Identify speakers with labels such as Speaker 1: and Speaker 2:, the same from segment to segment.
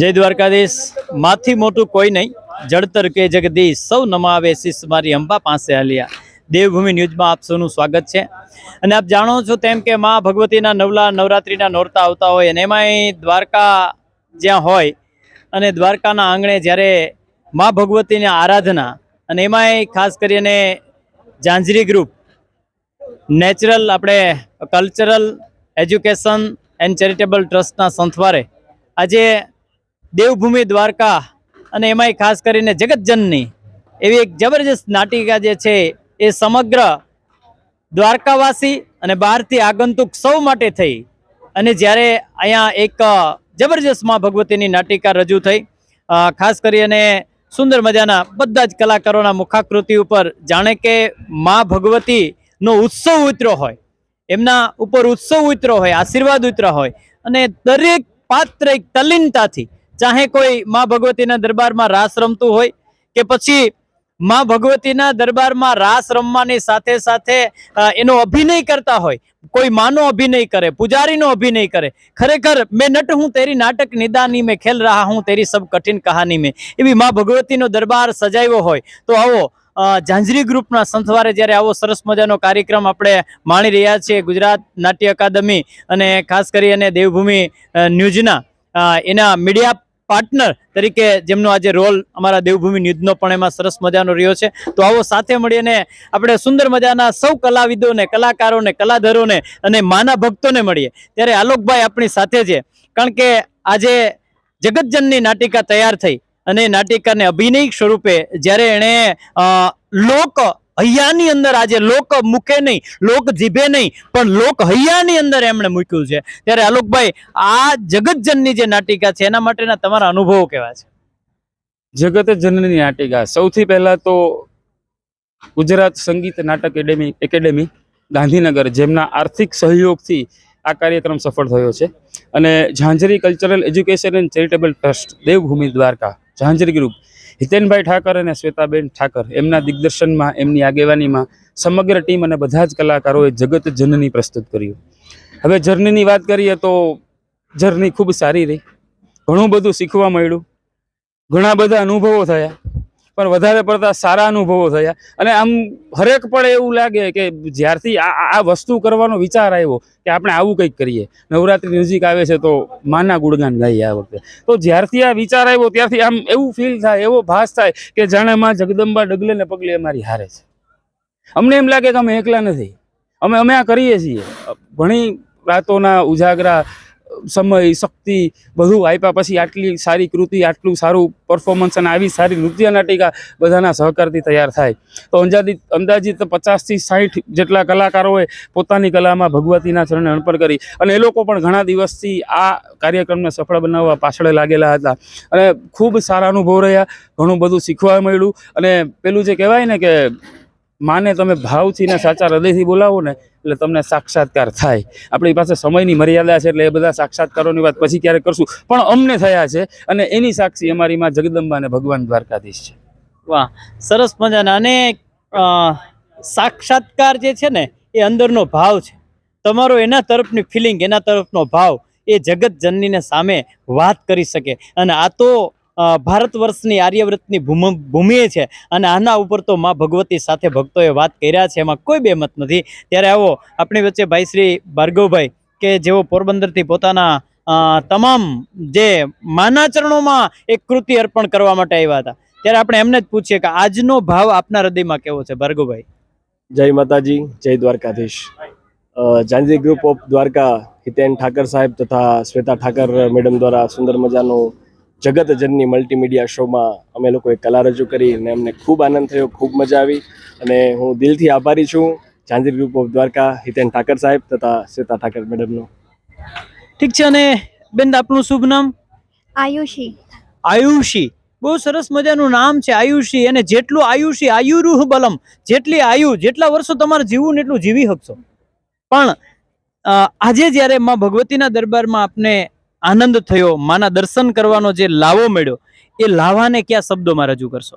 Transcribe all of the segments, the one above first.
Speaker 1: જય દ્વારકાધીશ. માથી મોટું કોઈ નહીં. જળતર કે જગદીશ સૌ નમાવે શિષ મારી અંબા પાસે હાલ્યા. દેવભૂમિ ન્યૂઝમાં આપ સૌનું સ્વાગત છે. અને આપ જાણો છો તેમ કે મા ભગવતીના નવલા નવરાત્રિના નોરતા આવતા હોય અને એમાંય દ્વારકા જ્યાં હોય અને દ્વારકાના આંગણે જ્યારે મા ભગવતીની આરાધના અને એમાંય ખાસ કરીને ઝાંઝરી ગ્રુપ, નેચરલ આપણે કલ્ચરલ એજ્યુકેશન એન્ડ ચેરિટેબલ ટ્રસ્ટના સંથવારે આજે દેવભૂમિ દ્વારકા અને એમાંય ખાસ કરીને જગતજનની એવી એક જબરજસ્ત નાટિકા જે છે એ સમગ્ર દ્વારકાવાસી અને બહારથી આગંતુક સૌ માટે થઈ. અને જ્યારે અહીંયા એક જબરજસ્તમાં ભગવતીની નાટિકા રજૂ થઈ ખાસ કરીને સુંદર મજાના બધા જ કલાકારોના મુખાકૃતિ ઉપર જાણે કે માં ભગવતીનો ઉત્સવ ઉતર્યો હોય, એમના ઉપર ઉત્સવ ઉતર્યો હોય, આશીર્વાદ ઉતરો હોય અને દરેક પાત્ર એક તલ્લીનતાથી ચાહે કોઈ માં ભગવતીના દરબારમાં રાસ રમતું હોય કે પછી માં ભગવતીના દરબારમાં રાસ રમવાની સાથે સાથે એનો અભિનય કરતા હોય. કોઈ માનો અભિનય કરે, પૂજારીનો અભિનય કરે. ખરેખર મેં નટ હું તેરી નાટક નિદાની મેં, ખેલ રહા હું તેરી સબ કઠિન કહાની મેં. એવી માં ભગવતીનો દરબાર સજાવ્યો હોય તો આવો ઝાંઝરી ગ્રુપના સંથવારે જ્યારે આવો સરસ મજાનો કાર્યક્રમ આપણે માણી રહ્યા છીએ ગુજરાત નાટ્ય અકાદમી અને ખાસ કરી અને દેવભૂમિ ન્યૂઝના એના મીડિયા પાર્ટનર તરીકે જેમનો આજે રોલ અમારા દેવભૂમિ ન્યૂઝનો પણ એમાં સરસ મજાનો રહ્યો છે. તો આવો સાથે મળીને આપણે સુંદર મજાના સૌ કલાવિદોને, કલાકારોને, કલાધરોને અને માના ભક્તોને મળીએ. ત્યારે આલોકભાઈ આપણી સાથે છે. કારણ કે આજે જગતજનની નાટિકા તૈયાર થઈ અને નાટિકાને અભિનય સ્વરૂપે જ્યારે એણે લોક હૈયાની અંદર આજે લોક મૂકે નહીં, લોક જીભે નહીં, પણ લોક હૈયાની અંદર એમણે મૂક્યું છે. ત્યારે આલોકભાઈ, આ જગતજનની જે નાટિકા છે, એના માટેના તમારા અનુભવો કેવા છે?
Speaker 2: જગત જનની નાટિકા. સૌથી પહેલા તો ગુજરાત સંગીત નાટક એકેડેમી એકેડેમી, ગાંધીનગર, જેમના આર્થિક સહયોગથી આ કાર્યક્રમ સફળ થયો છે. અને Jhanjhari cultural education and charitable trust, Devbhumi Dwarka, Jhanjhari group. Hitenbhai Thakar અને શ્વેતાબેન ઠાકર એમના દિગ્દર્શનમાં, એમની આગેવાનીમાં સમગ્ર ટીમ અને બધા જ કલાકારોએ જગત જનની પ્રસ્તુત કર્યું. હવે જર્નીની વાત કરીએ તો જર્ની ખૂબ સારી રહી. ઘણું બધું શીખવા મળ્યું. ઘણા બધા અનુભવો થયા. પણ વધારે પડતા સારા અનુભવો થયા. અને આમ હરેક પણ એવું લાગે કે જ્યારથી આ, આ- વસ્તુ કરવાનો વિચાર આવ્યો કે આપણે આવું કંઈક કરીએ. નવરાત્રી નજીક આવે છે તો માના ગુણગાન ગાઈએ આ વખતે. તો જ્યારથી આ વિચાર આવ્યો ત્યારથી આમ એવું ફીલ થાય, એવો ભાસ થાય કે જાણે માં જગદંબા ડગલે ને પગલે અમારી હારે છે. અમને એમ લાગે કે અમે એકલા નથી. અમે અમે આ કરીએ છીએ. ઘણી રાતોના ઉજાગરા સમય, શક્તિ બધું આપ્યા પછી આટલી સારી કૃતિ, આટલું સારું પરફોર્મન્સ અને આવી સારી નૃત્ય નાટિકા બધાના સહકારથી તૈયાર થાય. તો અંદાજિત અંદાજિત પચાસથી સાઠ જેટલા કલાકારોએ પોતાની કલામાં ભગવતીના ચરણે અર્પણ કરી. અને એ લોકો પણ ઘણા દિવસથી આ કાર્યક્રમને સફળ બનાવવા પાછળ લાગેલા હતા. અને ખૂબ સારા અનુભવ રહ્યા, ઘણું બધું શીખવા મળ્યું. અને પેલું જે કહેવાય ને કે માને તમે ભાવથી ને સાચા હૃદયથી બોલાવો ને, એટલે તમને સાક્ષાત્કાર થાય. આપણી પાસે સમયની મર્યાદા છે, એટલે એ બધા સાક્ષાત્કારોની વાત પછી ક્યારેક કરશું. પણ અમને થયા છે, અને એની સાક્ષી અમારી માં જગદંબા અને ભગવાન દ્વારકાધીશ છે.
Speaker 1: વાહ, સરસ મજાના. અને સાક્ષાત્કાર જે છે ને, એ અંદરનો ભાવ છે. તમારો એના તરફની ફિલિંગ એના તરફનો ભાવ એ જગત જનનીને સામે વાત કરી શકે. અને આ તો ભારત વર્ષની આર્યવ્રતની ભૂમ છે. અને આના ઉપર તો માં ભગવતી સાથે ભક્તોએ વાત કર્યા છે. એમાં કોઈ બેમત નથી. ત્યારે આવો આપણી વચ્ચે ભાઈ શ્રી ભાર્ગવભાઈ કે જેઓ પોરબંદરથી પોતાના તમામ જે માના ચરણોમાં એક કૃતિ અર્પણ કરવા માટે આવ્યા હતા. ત્યારે આપણે એમને જ પૂછીએ કે આજનો ભાવ આપના હૃદયમાં કેવો છે? ભાર્ગવભાઈ.
Speaker 3: જય માતાજી જય દ્વારકાધીશ. અ, ગ્રુપ ઓફ દ્વારકા હિતેન ઠાકર સાહેબ તથા શ્વેતા ઠાકર મેડમ દ્વારા સુંદર મજાનું જગત જનની મલ્ટીમીડિયા શોમાં અમે લોકોએ કલા રજૂ કરી અને અમને ખૂબ આનંદ થયો ખૂબ મજા આવી. અને હું દિલથી આભારી છું ઝાંઝી ગ્રુપ ઓફ દ્વારકા હિતેન ઠાકર સાહેબ તથા શ્વેતા ઠાકર મેડમનો.
Speaker 1: ઠીક છે અને બેન આપનું શુભ નામ?
Speaker 4: આયુષી.
Speaker 1: આયુષી. બહુ સરસ મજાનું નામ છે આયુષી. અને જેટલું આયુષી આયુરુહ બલમ. જેટલી આયુ જેટલા વર્ષો તમારે જીવવું ને એટલું જીવી શકશો પણ આજે જ્યારે માં ભગવતીના દરબારમાં આપને આનંદ થયો માના દર્શન કરવાનો જે લાવો મળ્યો એ લાવાને કયા શબ્દોમાં રજૂ કરશો?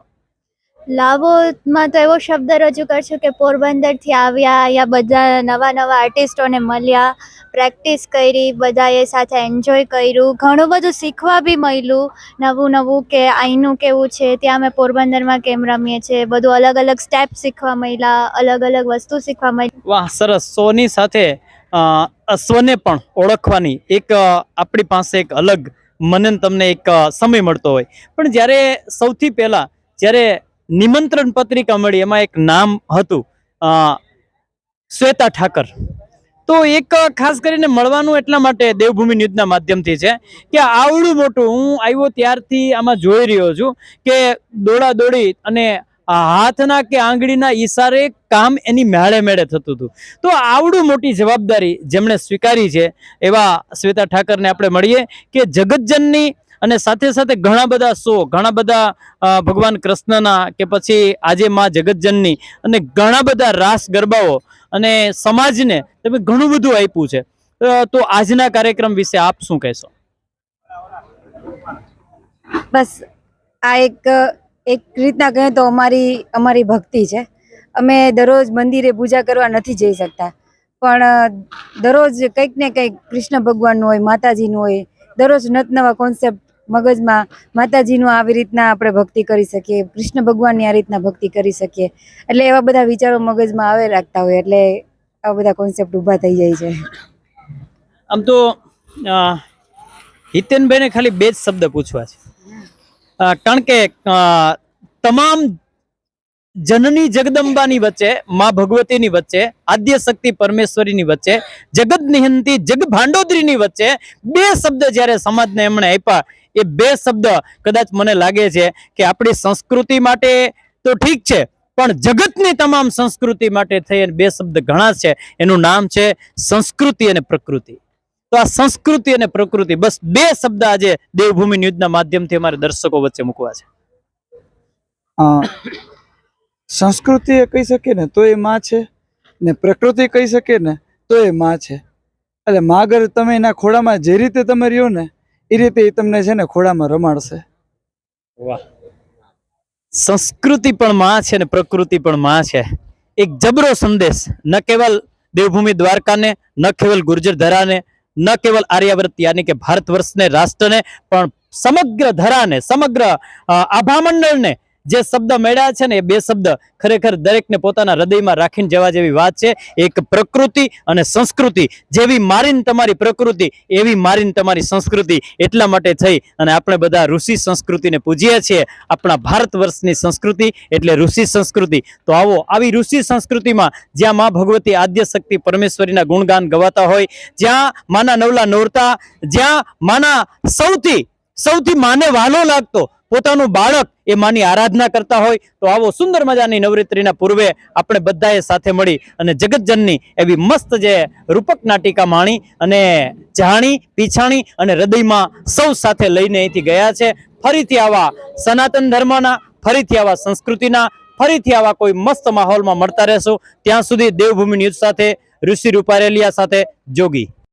Speaker 4: લાવોમાં તો એવો શબ્દ રજૂ કરશું કે પોરબંદરથી આવ્યા યા બધા નવા નવા આર્ટિસ્ટોને મળ્યા પ્રેક્ટિસ કરી બધાએ સાથે એન્જોય કર્યું ઘણું બધું શીખવા બી મળ્યું નવું નવું કે અહીંનું કેવું છે ત્યાં અમે પોરબંદરમાં કેમ રમીએ છીએ બધું અલગ અલગ સ્ટેપ શીખવા મળ્યા અલગ અલગ વસ્તુ શીખવા મળી.
Speaker 1: વાહ સરસ. સોની સાથે અશ્વને પણ ઓળખવાની એક આપણી પાસે એક અલગ મનન તમને એક સમય મળતો હોય. પણ જ્યારે સૌથી પહેલાં જ્યારે નિમંત્રણ પત્રિકા મળી, એમાં એક નામ હતું શ્વેતા ઠાકર. તો એક ખાસ કરીને મળવાનું એટલા માટે દેવભૂમિ ન્યૂઝના માધ્યમથી છે કે આવડું મોટું હું આવ્યો ત્યારથી આમાં જોઈ રહ્યો છું કે દોડા દોડી અને હાથના કે આંગળીના ઈશારે કામ એની મેળે મેળે થતું હતું. તો આવડું મોટી જવાબદારી જેમણે સ્વીકારી છે, એવા શ્વેતા ઠાકરને આપણે મળીએ કે જગતજનની અને સાથે સાથે ઘણા બધા શો, ઘણા બધા ભગવાન કૃષ્ણના કે પછી આજે માં જગતજનની અને ઘણા બધા રાસ ગરબાઓ અને સમાજને તમે ઘણું બધું આપ્યું છે. તો આજના કાર્યક્રમ વિશે આપ શું કહેશો?
Speaker 5: બસ, આ એક એક રીતના કહીએ તો અમારી અમારી ભક્તિ છે. અમે દરરોજ મંદિરે પૂજા કરવા નથી જઈ શકતા. પણ દરરોજ કંઈક ને કંઈક કૃષ્ણ ભગવાનનું હોય, માતાજીનું હોય, દરરોજ નત નવા કોન્સેપ્ટ મગજમાં માતાજીનું આવી રીતના આપણે ભક્તિ કરી શકીએ, કૃષ્ણ ભગવાનની આ રીતના ભક્તિ કરી શકીએ. એટલે એવા બધા વિચારો મગજમાં આવે, રાખતા હોય, એટલે આવા બધા કોન્સેપ્ટ ઊભા થઈ જાય છે.
Speaker 1: આમ તો હિતેનભાઈને ખાલી બે જ શબ્દ પૂછવા છે. કારણ કે તમામ જનની જગદંબાની વચ્ચે, માં ભગવતીની વચ્ચે, આદ્ય શક્તિ પરમેશ્વરીની વચ્ચે જગત નિહંતી, જગ ભાંડોદરીની વચ્ચે બે શબ્દ જ્યારે સમાજને એમણે આપ્યા, એ બે શબ્દ કદાચ મને લાગે છે કે આપણી સંસ્કૃતિ માટે તો ઠીક છે, પણ જગતની તમામ સંસ્કૃતિ માટે થઈ બે શબ્દ ઘણા છે. એનું નામ છે સંસ્કૃતિ અને પ્રકૃતિ. તો આ સંસ્કૃતિ અને પ્રકૃતિ બસ બે શબ્દ આજે દેવભૂમિ ન્યૂઝના માધ્યમથી અમારે દર્શકો વચ્ચે મૂકવા છે.
Speaker 6: સંસ્કૃતિ એ કહી શકીએ ને તો એ માં છે ને પ્રકૃતિ કહી શકીએ ને તો એ માં છે. એટલે માગર તમે એના ખોળામાં જે રીતે તમે રહ્યો ને એ રીતે એ તમને છે ને ખોળામાં રમાડશે.
Speaker 1: વાહ. સંસ્કૃતિ પણ માં છે ને પ્રકૃતિ પણ માં છે. એક જબરો સંદેશ ન કેવલ દેવભૂમિ દ્વારકાને ન કેવલ ગુર્જર ધરાને ન કેવલ આર્યાવર્ત યાની કે ભારત વર્ષને રાષ્ટ્રને પણ સમગ્ર ધરાને સમગ્ર અ, આભા મંડળને જે શબ્દ મળ્યા છે ને એ બે શબ્દ ખરેખર દરેકને પોતાના હૃદયમાં રાખીને જવા જેવી વાત છે. એક પ્રકૃતિ અને સંસ્કૃતિ. જેવી મારીને તમારી પ્રકૃતિ, એવી મારીને તમારી સંસ્કૃતિ. એટલા માટે થઈ અને આપણે બધા ઋષિ સંસ્કૃતિને પૂજીએ છીએ. આપણા ભારત વર્ષની સંસ્કૃતિ એટલે ઋષિ સંસ્કૃતિ. તો આવો, આવી ઋષિ સંસ્કૃતિમાં જ્યાં મા ભગવતી આદ્ય શક્તિ પરમેશ્વરીના ગુણગાન ગવાતા હોય, જ્યાં માના નવલા નોરતા, જ્યાં માના સૌથી સૌથી માને વાલો લાગતો પોતાનું બાળક એ માની આરાધના કરતા હોય તો આવો સુંદર મજાની નવરાત્રિના પૂર્વે આપણે બધાએ સાથે મળી અને જગતજનની એવી મસ્ત જે રૂપક નાટિકા માણી અને જાણી, પીછાણી અને હૃદયમાં સૌ સાથે લઈને અહીંથી ગયા છે. ફરીથી આવા સનાતન ધર્મના, ફરીથી આવા સંસ્કૃતિના, ફરીથી આવા કોઈ મસ્ત માહોલમાં મળતા રહેશું. ત્યાં સુધી દેવભૂમિ ન્યૂઝ સાથે, ઋષિ રૂપારેલિયા સાથે, જોગી.